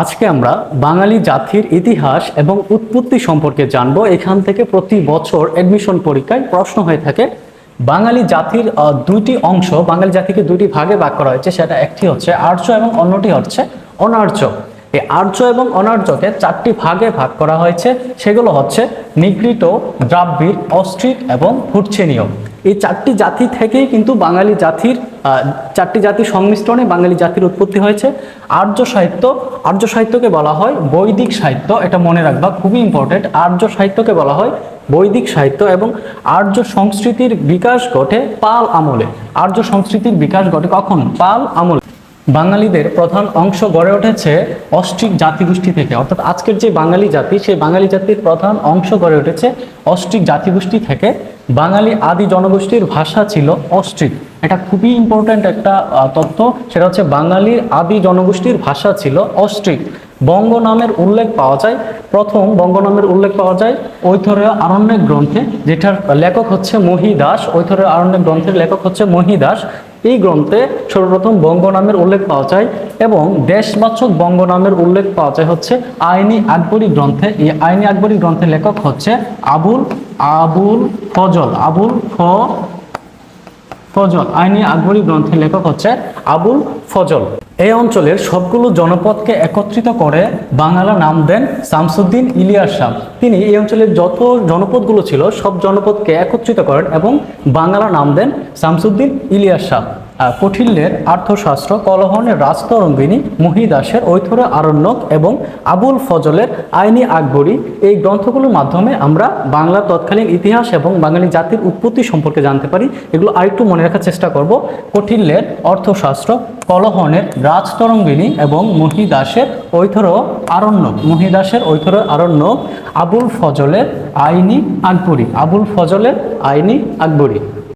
আজকে আমরা বাঙালি জাতির ইতিহাস এবং উৎপত্তি সম্পর্কে জানব। এখান থেকে প্রতি বছর অ্যাডমিশন পরীক্ষায় প্রশ্ন হয়ে থাকে, বাঙালি জাতির দুইটি অংশ, বাঙালি জাতিকে দুইটি ভাগে ভাগ করা হয়েছে, সেটা একটি হচ্ছে আর্য এবং অন্যটি হচ্ছে অনার্য। এই আর্য এবং অনার্যকে চারটি ভাগে ভাগ করা হয়েছে, সেগুলো হচ্ছে নিগৃহীত দ্রাবিড় অস্ট্রিক এবং ভুটছেনীয় এই চারটি জাতি থেকেই কিন্তু বাঙালি জাতির চারটি জাতির সংমিশ্রণে বাঙালি জাতির উৎপত্তি হয়েছে। আর্য সাহিত্য, আর্য সাহিত্যকে বলা হয় বৈদিক সাহিত্য, এটা মনে রাখবা, খুবই ইম্পর্টেন্ট আর্য সাহিত্যকে বলা হয় বৈদিক সাহিত্য এবং আর্য সংস্কৃতির বিকাশ ঘটে পাল আমলে। আর্য সংস্কৃতির বিকাশ ঘটে কখন? পাল আমলে। বাঙালিদের প্রধান অংশ গড়ে উঠেছে অস্ট্রিক জাতিগোষ্ঠী থেকে। অর্থাৎ আজকের যে বাঙালি জাতি, সেই বাঙালি জাতির প্রধান অংশ গড়ে উঠেছে অস্ট্রিক জাতিগোষ্ঠী থেকে। বাঙালি আদি জনগোষ্ঠীর ভাষা ছিল অস্ট্রিক এটা খুবই ইম্পর্ট্যান্ট একটা তথ্য সেটা হচ্ছে বাঙালির আদি জনগোষ্ঠীর ভাষা ছিল অস্ট্রিক বঙ্গ নামের উল্লেখ পাওয়া যায়। প্রথম বঙ্গ নামের উল্লেখ পাওয়া যায় ঐথরেয় আরণ্যক গ্রন্থে, যেটার লেখক হচ্ছে মহিদাস। ঐথরেয় আরণ্যক গ্রন্থের লেখক হচ্ছে মহিদাস। এই গ্রন্থে সর্বপ্রথম বঙ্গ নামের উল্লেখ পাওয়া যায় এবং দেশবাচক বঙ্গ নামের উল্লেখ পাওয়া যায় হচ্ছে আইনি আকবরী গ্রন্থে। এই আইনি আকবরী গ্রন্থের লেখক হচ্ছে আবুল আবুল ফজল, আবুল ফ, ফজল। আইনি আকবরী গ্রন্থের লেখক হচ্ছে আবুল ফজল। এই অঞ্চলের সবগুলো জনপদকে একত্রিত করে বাংলা নাম দেন শামসুদ্দিন ইলিয়াস শাহ। তিনি এই অঞ্চলের যত জনপদগুলো ছিল, সব জনপদকে একত্রিত করেন এবং বাংলা নাম দেন শামসুদ্দিন ইলিয়াস শাহ। কঠিল্যের আর্থশাস্ত্র কলহনের রাজতরঙ্গিনী মহিদাসের ঐথর আরণ্যক এবং আবুল ফজলের আইনি আকবরী এই গ্রন্থগুলোর মাধ্যমে আমরা বাংলা তৎকালীন ইতিহাস এবং বাঙালি জাতির উৎপত্তি সম্পর্কে জানতে পারি। এগুলো আরেকটু মনে রাখার চেষ্টা করব। কঠিল্যের অর্থশাস্ত্র কলহনের রাজতরঙ্গিনী এবং মহিদাসের ঐথর আরণ্য, মহিদাসের ঐথর আরণ্য আবুল ফজলের আইনি আকবরী আবুল ফজলের আইনি আকবরী